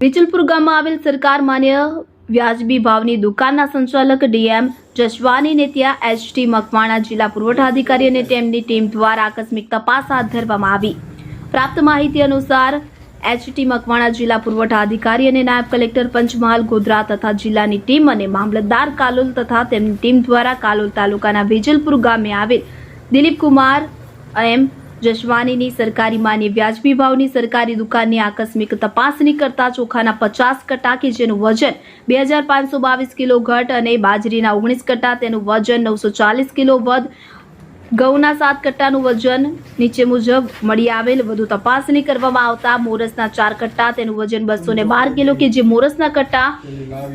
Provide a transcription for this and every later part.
વિચલપુર ગામમાં આવેલ સરકાર માન્ય વ્યાજબી ભાવની દુકાનના સંચાલક ડીએમ જસવાનીને ત્યાં એચટી મકવાણા જિલ્લા પુરવઠા અધિકારી અને તેમની ટીમ દ્વારા આકસ્મિક તપાસ હાથ ધરવામાં આવી. પ્રાપ્ત માહિતી અનુસાર, એચટી મકવાણા જિલ્લા પુરવઠા અધિકારી અને નાયબ કલેક્ટર પંચમહાલ ગોધરા તથા જિલ્લાની ટીમ અને મામલતદાર કાલોલ તથા તેમની ટીમ દ્વારા કાલોલ તાલુકાના વિજલપુર ગામે આવેલ દિલીપ કુમાર એમ જશવાનીની સરકારી માની વ્યાજબી ભાવની સરકારી દુકાનની આકસ્મિક તપાસણી કરતા ચોખાના પચાસ કટ્ટા કે જેનું વજન બે હજાર પાંચસો બાવીસ કિલો ઘટ અને બાજરીના ઓગણીસ કટ્ટા તેનું વજન નવસો ચાલીસ કિલો વધ, ઘઉંના સાત કટ્ટાનું વજન નીચે મુજબ મળી આવેલ. વધુ તપાસણી કરવામાં આવતા મોરસના ચાર કટ્ટા તેનું વજન બસો બાર કિલો કે જે મોરસના કટ્ટા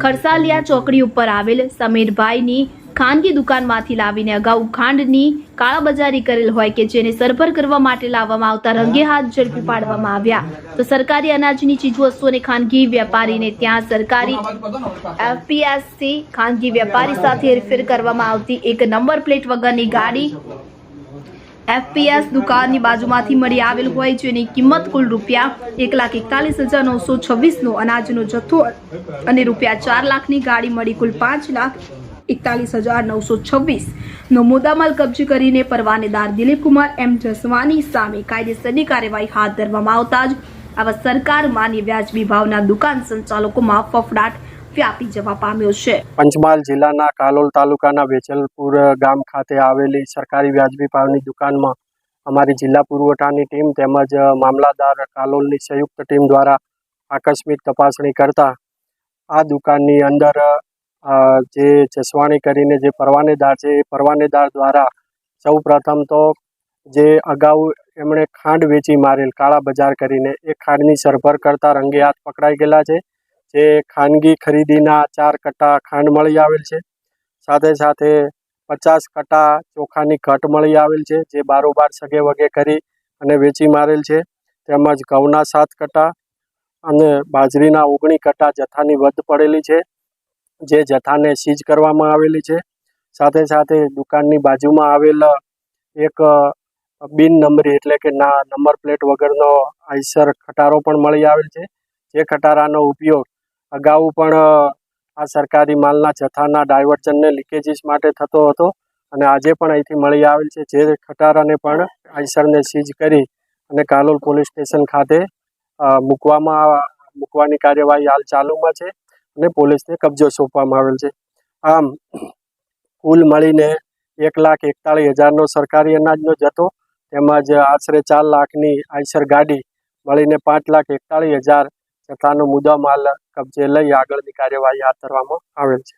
ખરસાલિયા ચોકડી ઉપર આવેલ. સમીરભાઈની ખાનગી દુકાનમાંથી લાવીને અગાઉ ખાંડની કાળાબજારી કરેલ હોય કે જેને સરભર કરવા માટે લાવવામાં આવતા રંગે હાથ ઝડપી પાડવામાં આવ્યા. તો સરકારી અનાજની ચીજવસ્તુઓને ખાનગી વેપારીને ત્યાં સરકારી એફપીએસસી ખાનગી વેપારી સાથે હેરફેર કરવામાં આવતી એક નંબર પ્લેટ વગરની ગાડી એફપીએસ દુકાનની બાજુમાંથી મળી આવેલ હોય જેની કિંમત કુલ રૂપિયા એક લાખ એકતાલીસ હજાર નવસો છવ્વીસનો અનાજનો જથ્થો અને રૂપિયા ચાર લાખની ગાડી મળી કુલ પાંચ લાખ એકતાલીસ હજાર નવસો છવ્વીસ નો મુદ્દામાલ કબજે કરીને પરવાનેદાર દિલીપ કુમાર એમ જસવાની સામે કાયદેસરની કાર્યવાહી હાથ ધરવામાં આવતા જ આવા સરકાર માન્ય વ્યાજબી ભાવના દુકાન સંચાલકોમાં ફફડાટ વ્યાપી જવા પામ્યો છે. પંચમહાલ જિલ્લાના કાલોલ તાલુકાના વેચલપુર ગામ ખાતે આવેલી સરકારી વ્યાજબી ભાવની દુકાનમાં અમારી જિલ્લા પુરવઠાની ટીમ તેમજ મામલાદાર કાલોલની સંયુક્ત ટીમ દ્વારા આકસ્મિક તપાસણી કરતા આ દુકાનની અંદર જે જસવાણી કરીને જે પરવાનેદાર છે, એ પરવાનેદાર દ્વારા સૌ પ્રથમ તો જે અગાઉ એમણે ખાંડ વેચી મારેલ, કાળા બજાર કરીને, એ ખાંડની સરભર કરતા રંગે હાથ પકડાઈ ગયેલા છે. જે ખાનગી ખરીદીના ચાર કટ્ટા ખાંડ મળી આવેલ છે. સાથે સાથે પચાસ કટ્ટા ચોખાની ઘટ મળી આવેલ છે, જે બારોબાર સગે વગે કરી અને વેચી મારેલ છે. તેમજ ઘઉંના સાત કટ્ટા અને બાજરીના ઓગણી કટ્ટા જથ્થાની વધ પડેલી છે. જે જથ્થાને સીઝ કરવામાં આવેલી છે. સાથે સાથે દુકાનની બાજુમાં આવેલ એક બિન નંબરી એટલે કે ના, નંબર પ્લેટ વગરનો આઈસર ખટારો પણ મળી આવેલ છે. જે ખટારાનો ઉપયોગ અગાઉ પણ આ સરકારી માલના જથ્થાના ડાયવર્ઝનને લીકેજીસ માટે થતો હતો અને આજે પણ અહીંથી મળી આવેલ છે. જે ખટારાને પણ આઈસરને સીઝ કરી અને કાલોલ પોલીસ સ્ટેશન ખાતે મૂકવામાં, મૂકવાની કાર્યવાહી હાલ ચાલુમાં છે. અને પોલીસને કબજો સોંપવામાં આવેલ છે. આમ, કુલ મળીને એક લાખ એકતાળીસ હજારનો સરકારી અનાજનો જથ્થો તેમજ આશરે ચાર લાખની આઈસર ગાડી મળીને પાંચ લાખ એકતાળીસ હજાર જથ્થાનો મુદ્દામાલ કબજે લઈ આગળની કાર્યવાહી હાથ ધરવામાં આવેલ છે.